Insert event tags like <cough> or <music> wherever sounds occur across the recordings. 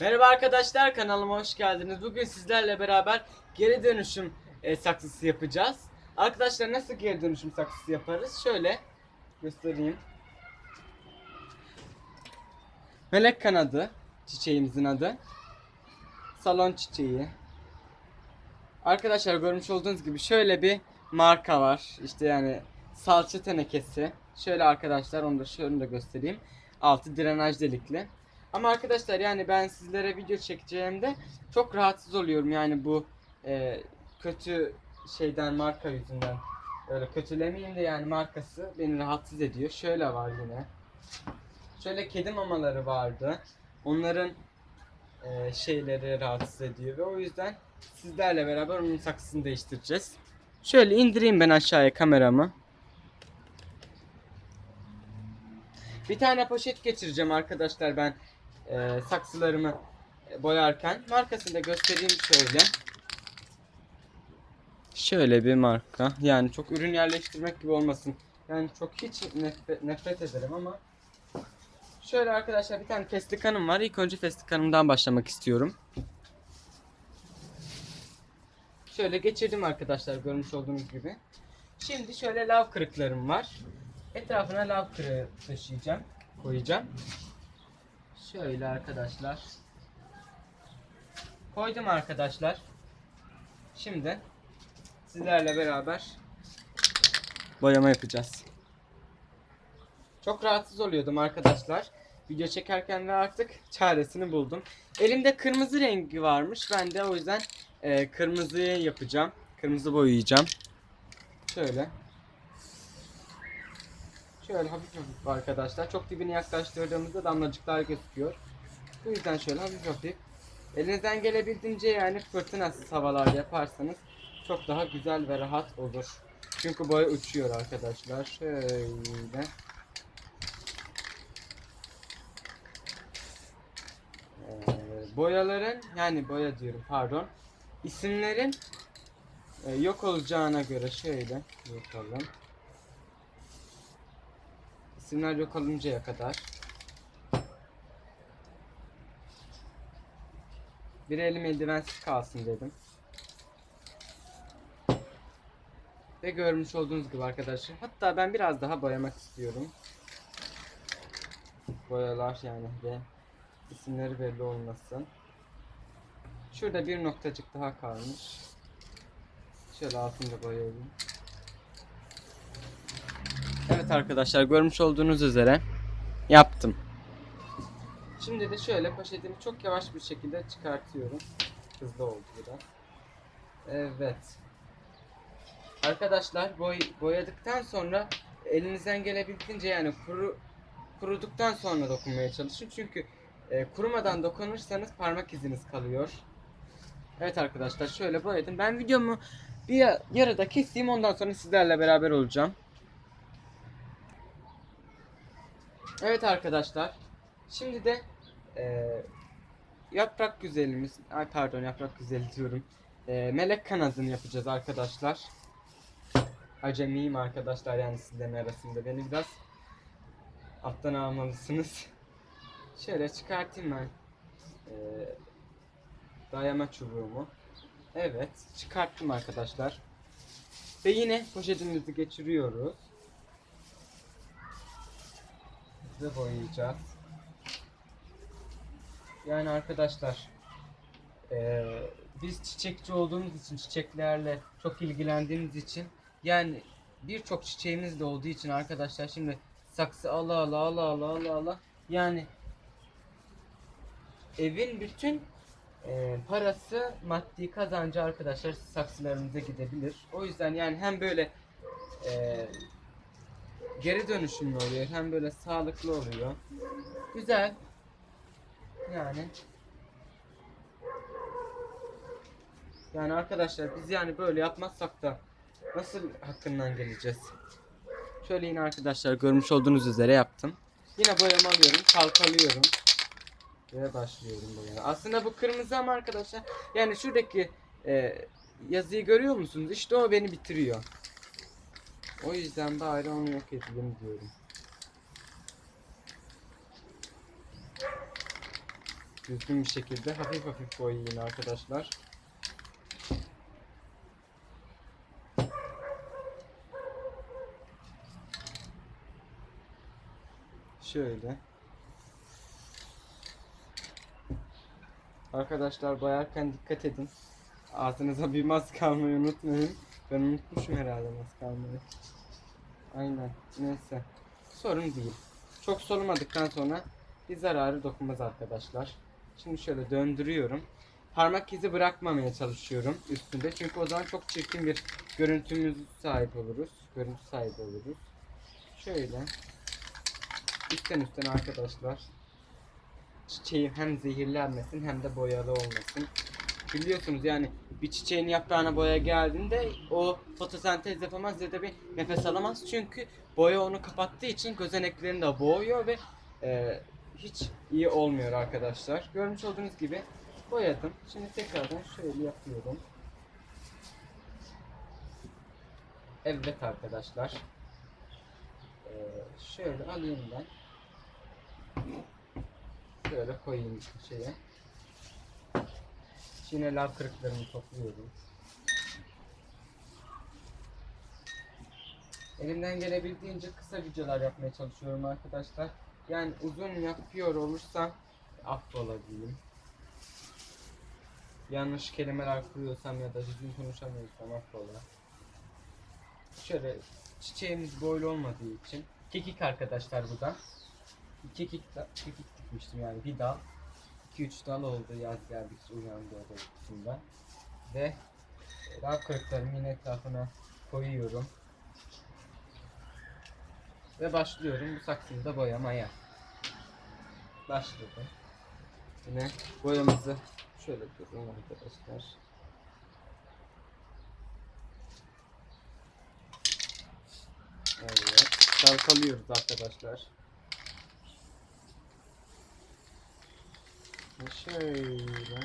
Merhaba arkadaşlar kanalıma hoş geldiniz. Bugün sizlerle beraber geri dönüşüm e, saksısı yapacağız. Arkadaşlar nasıl geri dönüşüm saksısı yaparız? Şöyle göstereyim. Melek kanadı çiçeğimizin adı. Salon çiçeği. Arkadaşlar görmüş olduğunuz gibi şöyle bir marka var. İşte yani salça tenekesi. Şöyle arkadaşlar onu da şöyle göstereyim. Altı drenaj delikli. Ama arkadaşlar yani ben sizlere video çekeceğimde çok rahatsız oluyorum yani bu e, kötü şeyden marka yüzünden. Öyle kötülemeyeyim de yani markası beni rahatsız ediyor. Şöyle var yine. Şöyle kedi mamaları vardı. Onların e, şeyleri rahatsız ediyor ve o yüzden sizlerle beraber onun saksısını değiştireceğiz. Şöyle indireyim ben aşağıya kameramı. Bir tane poşet geçireceğim arkadaşlar ben e, saksılarımı boyarken. Markasını da göstereyim şöyle. Şöyle bir marka. Yani çok ürün yerleştirmek gibi olmasın. Yani çok hiç nefret, nefret ederim ama Şöyle arkadaşlar bir tane festikanım var. İlk önce festikanımdan başlamak istiyorum. Şöyle geçirdim arkadaşlar görmüş olduğunuz gibi. Şimdi şöyle lav kırıklarım var. Etrafına lav kırığı taşıyacağım. Koyacağım. Şöyle arkadaşlar. Koydum arkadaşlar. Şimdi sizlerle beraber boyama yapacağız. Çok rahatsız oluyordum arkadaşlar. Video çekerken ve artık çaresini buldum. Elimde kırmızı rengi varmış. Ben de o yüzden e, kırmızıyı yapacağım. Kırmızı boyayacağım. Şöyle. Şöyle hafif hafif arkadaşlar. Çok dibine yaklaştırdığımızda damlacıklar gözüküyor. Bu yüzden şöyle hafif hafif. Elinizden gelebildiğince yani fırtınasız havalar yaparsanız çok daha güzel ve rahat olur. Çünkü boya uçuyor arkadaşlar. Şöyle. Ee, boyaların yani boya diyorum pardon isimlerin e, yok olacağına göre şöyle yapalım. İsimler yok oluncaya kadar. Bir elim eldivensiz kalsın dedim. Ve görmüş olduğunuz gibi arkadaşlar. Hatta ben biraz daha boyamak istiyorum. Boyalar yani ve isimleri belli olmasın. Şurada bir noktacık daha kalmış. Şöyle altını da boyayayım. Evet arkadaşlar görmüş olduğunuz üzere yaptım. Şimdi de şöyle poşetimi çok yavaş bir şekilde çıkartıyorum. Hızlı oldu biraz. Evet. Arkadaşlar boy boyadıktan sonra elinizden gelebildiğince yani kuru kuruduktan sonra dokunmaya çalışın. Çünkü e, kurumadan dokunursanız parmak iziniz kalıyor. Evet arkadaşlar şöyle boyadım. Ben videomu bir ya- yarıda keseyim ondan sonra sizlerle beraber olacağım. Evet arkadaşlar. Şimdi de e, yaprak güzelimiz, ay pardon yaprak güzeli diyorum. E, melek kanadını yapacağız arkadaşlar. Acemiyim arkadaşlar yani sizlerin arasında. Beni biraz alttan almalısınız. <laughs> Şöyle çıkartayım ben e, dayama çubuğumu. Evet çıkarttım arkadaşlar. Ve yine poşetimizi geçiriyoruz. Ve boyayacağız. Yani arkadaşlar eee, biz çiçekçi olduğumuz için çiçeklerle çok ilgilendiğimiz için yani birçok çiçeğimiz de olduğu için arkadaşlar şimdi saksı ala ala ala ala ala ala yani evin bütün e, parası maddi kazancı arkadaşlar saksılarımıza gidebilir. O yüzden yani hem böyle e, geri dönüşümlü oluyor hem böyle sağlıklı oluyor. Güzel. Yani yani arkadaşlar biz yani böyle yapmazsak da nasıl hakkından geleceğiz? Şöyle yine arkadaşlar görmüş olduğunuz üzere yaptım. Yine boyama alıyorum, çalkalıyorum. Ve başlıyorum boyama. Aslında bu kırmızı ama arkadaşlar yani şuradaki e, yazıyı görüyor musunuz? İşte o beni bitiriyor. O yüzden bari onu yok edelim diyorum. düzgün bir şekilde hafif hafif boyayın arkadaşlar. Şöyle. Arkadaşlar boyarken dikkat edin. Ağzınıza bir mask almayı unutmayın. Ben unutmuşum herhalde mask almayı. Aynen. Neyse. Sorun değil. Çok solumadıktan sonra bir zararı dokunmaz arkadaşlar. Şimdi şöyle döndürüyorum. Parmak izi bırakmamaya çalışıyorum üstünde. Çünkü o zaman çok çirkin bir görüntümüz sahip oluruz. Görüntü sahibi oluruz. Şöyle. Üstten üstten arkadaşlar. Çiçeğim hem zehirlenmesin hem de boyalı olmasın. Biliyorsunuz yani bir çiçeğin yaprağına boya geldiğinde o fotosentez yapamaz ya da bir nefes alamaz. Çünkü boya onu kapattığı için gözeneklerini de boğuyor ve e, hiç iyi olmuyor arkadaşlar. Görmüş olduğunuz gibi boyadım. Şimdi tekrardan şöyle yapıyorum. Evet arkadaşlar. Ee, şöyle alayım ben. Şöyle koyayım şeye. Yine lav kırıklarını topluyorum. Elimden gelebildiğince kısa videolar yapmaya çalışıyorum arkadaşlar. Yani uzun yapıyor olursam affola diyeyim. Yanlış kelimeler kuruyorsam ya da düzgün konuşamıyorsam affola. Şöyle çiçeğimiz boylu olmadığı için kekik arkadaşlar bu da. Kekik, kekik dikmiştim yani bir dal. 2-3 dal oldu yaz geldikçe uyandı o da kısımda. Ve lav kırıklarımı yine etrafına koyuyorum. Ve başlıyorum bu saksıyı da boyamaya. Başladım. Yine boyamızı şöyle durun arkadaşlar. Evet. Çalkalıyoruz arkadaşlar. Şöyle.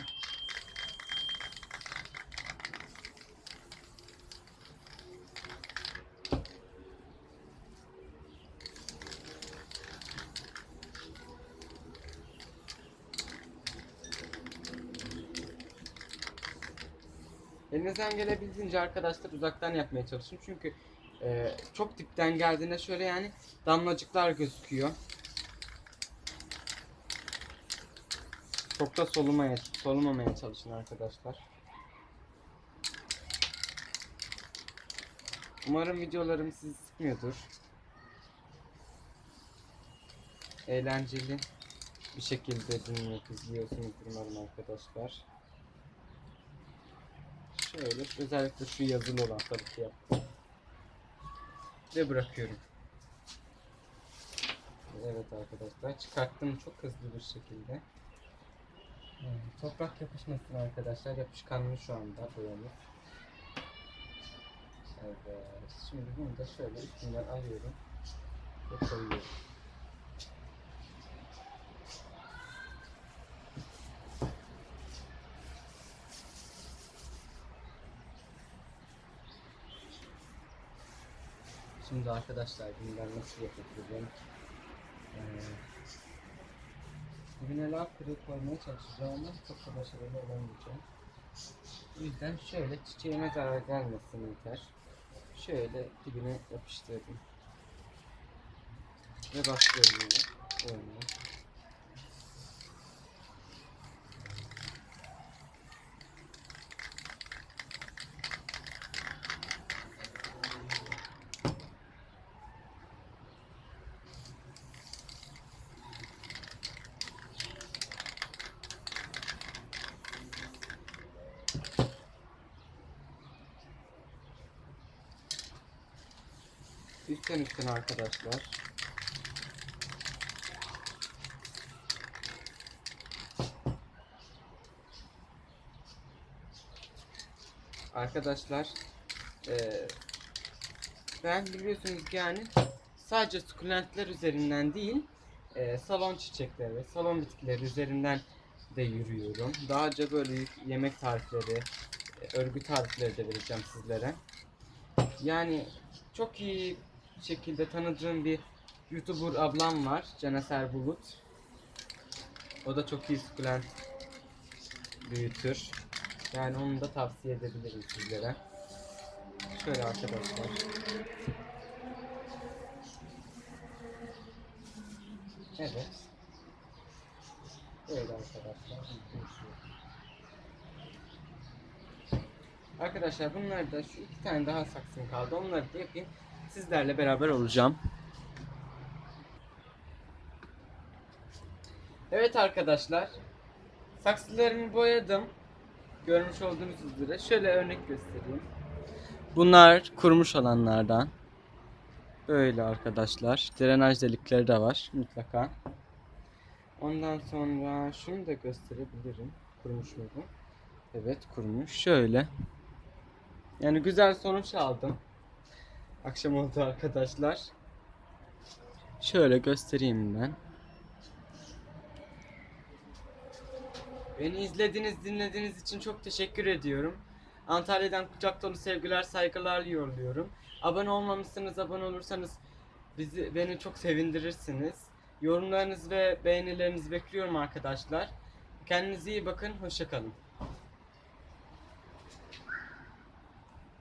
Elinizden gelebildiğince arkadaşlar uzaktan yapmaya çalışın çünkü e, çok dipten geldiğinde şöyle yani damlacıklar gözüküyor. Çok da solumaya, solumamaya çalışın arkadaşlar. Umarım videolarım sizi sıkmıyordur. Eğlenceli bir şekilde dinleyip izliyorsunuzdur umarım arkadaşlar. Şöyle özellikle şu yazılı olan tabii ki. Ve bırakıyorum. Evet arkadaşlar çıkarttım çok hızlı bir şekilde. Toprak yapışmasın arkadaşlar. Yapışkanlı şu anda boyamız. Evet. Şimdi bunu da şöyle üstünden alıyorum. Ve koyuyorum. Şimdi arkadaşlar bundan nasıl yapabilirim? Ee, Lav kırık koymaya çalışacağım ama çok da başarılı olamayacağım. O yüzden şöyle çiçeğime zarar gelmesin yeter. Şöyle dibine yapıştırdım. Ve başlıyorum yine. Böyle. Üstten üstten arkadaşlar. Arkadaşlar eee, ben biliyorsunuz yani sadece sukulentler üzerinden değil eee, salon çiçekleri ve salon bitkileri üzerinden de yürüyorum. Daha önce böyle yemek tarifleri, e, örgü tarifleri de vereceğim sizlere. Yani çok iyi şekilde tanıdığım bir YouTuber ablam var. Caneser Bulut. O da çok iyi sukulent büyütür. Yani onu da tavsiye edebilirim sizlere. Şöyle arkadaşlar. Evet. Böyle arkadaşlar. Arkadaşlar bunlar da şu iki tane daha saksım kaldı. Onları da yapayım. Sizlerle beraber olacağım. Evet arkadaşlar. Saksılarımı boyadım. Görmüş olduğunuz üzere. Şöyle örnek göstereyim. Bunlar kurumuş olanlardan. Böyle arkadaşlar. Drenaj delikleri de var mutlaka. Ondan sonra şunu da gösterebilirim. Kurumuş mu? Evet kurumuş. Şöyle. Yani güzel sonuç aldım. Akşam oldu arkadaşlar. Şöyle göstereyim ben. Beni izlediğiniz, dinlediğiniz için çok teşekkür ediyorum. Antalya'dan kucak dolu sevgiler, saygılar yolluyorum. Abone olmamışsınız, abone olursanız bizi beni çok sevindirirsiniz. Yorumlarınız ve beğenilerinizi bekliyorum arkadaşlar. Kendinize iyi bakın, hoşça kalın.